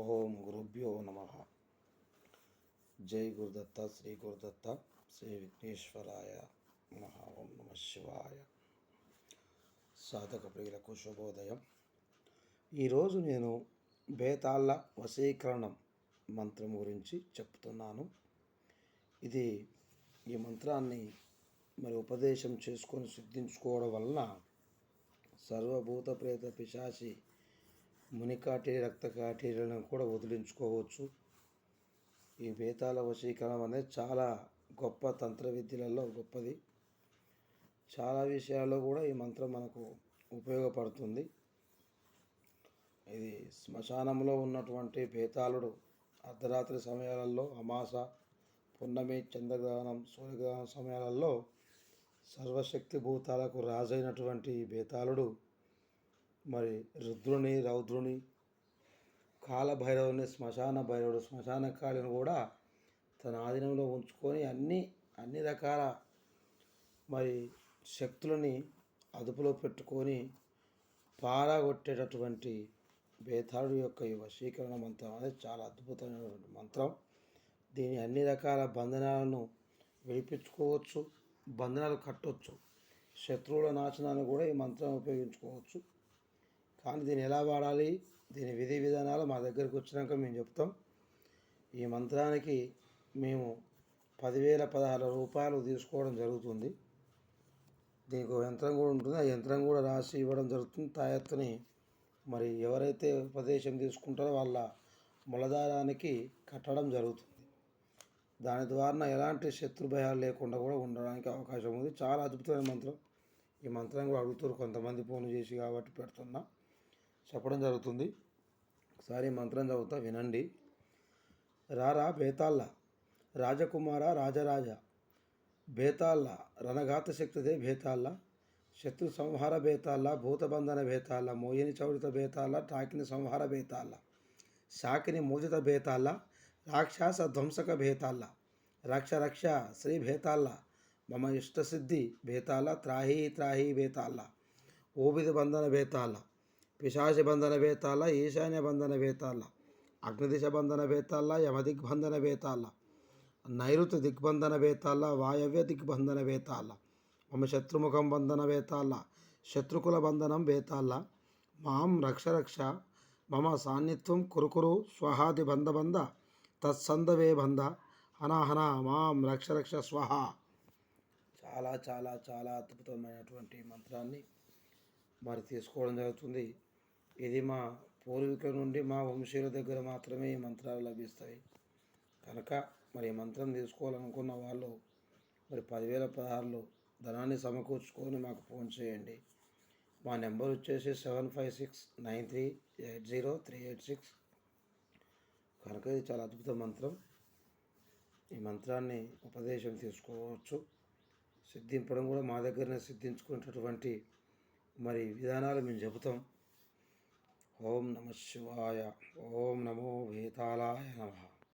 ఓం గురుభ్యో నమ. జై గురుదత్త శ్రీ గురుదత్త శ్రీ విఘ్నేశ్వరాయ నమ. ఓం నమ శివాయ. సాధక ప్రియులకు శుభోదయం. ఈరోజు నేను బేతాళ్ళ వశీకరణం మంత్రం గురించి చెప్తున్నాను. ఇది ఈ మంత్రాన్ని మరి ఉపదేశం చేసుకొని సిద్ధించుకోవడం వలన సర్వభూత ప్రేత పిశాచి మునికాటి రక్త కాటీలను కూడా వదిలించుకోవచ్చు. ఈ వేతాల వశీకరణం అనేది చాలా గొప్ప తంత్ర విద్యలలో గొప్పది. చాలా విషయాల్లో కూడా ఈ మంత్రం మనకు ఉపయోగపడుతుంది. ఇది శ్మశానంలో ఉన్నటువంటి బేతాళుడు అర్ధరాత్రి సమయాలలో అమాస పున్నమి చంద్రగ్రహణం సూర్యగ్రహణం సమయాలలో సర్వశక్తి భూతాలకు రాజైనటువంటి ఈ బేతాళుడు మరి రుద్రుని రౌద్రుని కాలభైరవుని శ్మశాన భైరవుడు శ్మశాన కాళిని కూడా తన ఆధీనంలో ఉంచుకొని అన్ని అన్ని రకాల మరి శక్తులని అదుపులో పెట్టుకొని పారగొట్టేటటువంటి బేతాడు యొక్క ఈ వశీకరణ మంత్రం అనేది చాలా అద్భుతమైనటువంటి మంత్రం. దీని అన్ని రకాల బంధనాలను విడిపించుకోవచ్చు బంధనాలు కట్టవచ్చు శత్రువుల నాశనాన్ని కూడా ఈ మంత్రం ఉపయోగించుకోవచ్చు. కానీ దీన్ని ఎలా వాడాలి? దీని విధి విధానాలు మా దగ్గరికి వచ్చినాక మేము చెప్తాం. ఈ మంత్రానికి మేము పదివేల పదహారు రూపాయలు తీసుకోవడం జరుగుతుంది. దీనికి ఒక యంత్రం కూడా ఉంటుంది. ఆ యంత్రం కూడా రాసి ఇవ్వడం జరుగుతుంది. తాయత్తుని మరి ఎవరైతే ఉపదేశం తీసుకుంటారో వాళ్ళ మూలధారానికి కట్టడం జరుగుతుంది. దాని ద్వారా ఎలాంటి శత్రుభయాలు లేకుండా కూడా ఉండడానికి అవకాశం ఉంది. చాలా అద్భుతమైన మంత్రం. ఈ మంత్రం కూడా అడుగుతారు కొంతమంది ఫోన్ చేసి కాబట్టి పెడుతున్నా. చెప్పడం జరుగుతుంది. ఒకసారి మంత్రం చదువుతా వినండి. రారా బేతాళ్ళ రాజకుమార రాజరాజ బేతాళ్ళ రణఘాత శక్తిదే బేతాళ్ళ శత్రు సంహార బేతాళ్ళ భూతబంధన బేతాళ్ళ మోయని చౌడిత బేతాళ్ళ టాకిని సంహార బేతాళ్ళ శాకిని మోజిత బేతాళ్ళ రాక్షస ధ్వంసక భేతాళ్ళ రక్ష రక్ష శ్రీ భేతాళ్ళ మమ ఇష్టసిద్ధి భేతాళ్ళ త్రాహి త్రాహి భేతాళ్ళ ఓబిది బంధన భేతాళ్ళ బంధన వేతాల ఈశాన్య బంధన వేతాల అగ్నిదిశ బంధన భేతాళ్ళ యమదిగ్బంధన వేతాల నైరుతి దిగ్బంధన వేతాల వాయవ్య దిగ్బంధన వేతాల మమ శత్రుముఖం బంధన వేతాల శత్రుకుల బంధనం వేతాల మాం రక్ష రక్ష మమ సాన్నిత్వం కురుకురు స్వహాది బంధ బంధ తత్సందవే బంధ హన మాం రక్ష రక్ష స్వహ. చాలా చాలా చాలా అద్భుతమైనటువంటి మంత్రాన్ని మరి తీసుకోవడం జరుగుతుంది. ఇది మా పూర్వీకుల నుండి మా వంశీయుల దగ్గర మాత్రమే ఈ మంత్రాలు లభిస్తాయి. కనుక మరి ఈ మంత్రం తీసుకోవాలనుకున్న వాళ్ళు మరి పదివేల పదహారులో ధనాన్ని సమకూర్చుకొని మాకు ఫోన్ చేయండి. మా నెంబర్ వచ్చేసి seven five six nine three eight zero three eight six. కనుక ఇది చాలా అద్భుత మంత్రం. ఈ మంత్రాన్ని ఉపదేశం తీసుకోవచ్చు. సిద్ధింపడం కూడా మా దగ్గరనే సిద్ధించుకునేటటువంటి మరి విధానాలు మేము చెబుతాం. ఓం నమ శివాయ ఓం నమో వేతాళాయ నమ.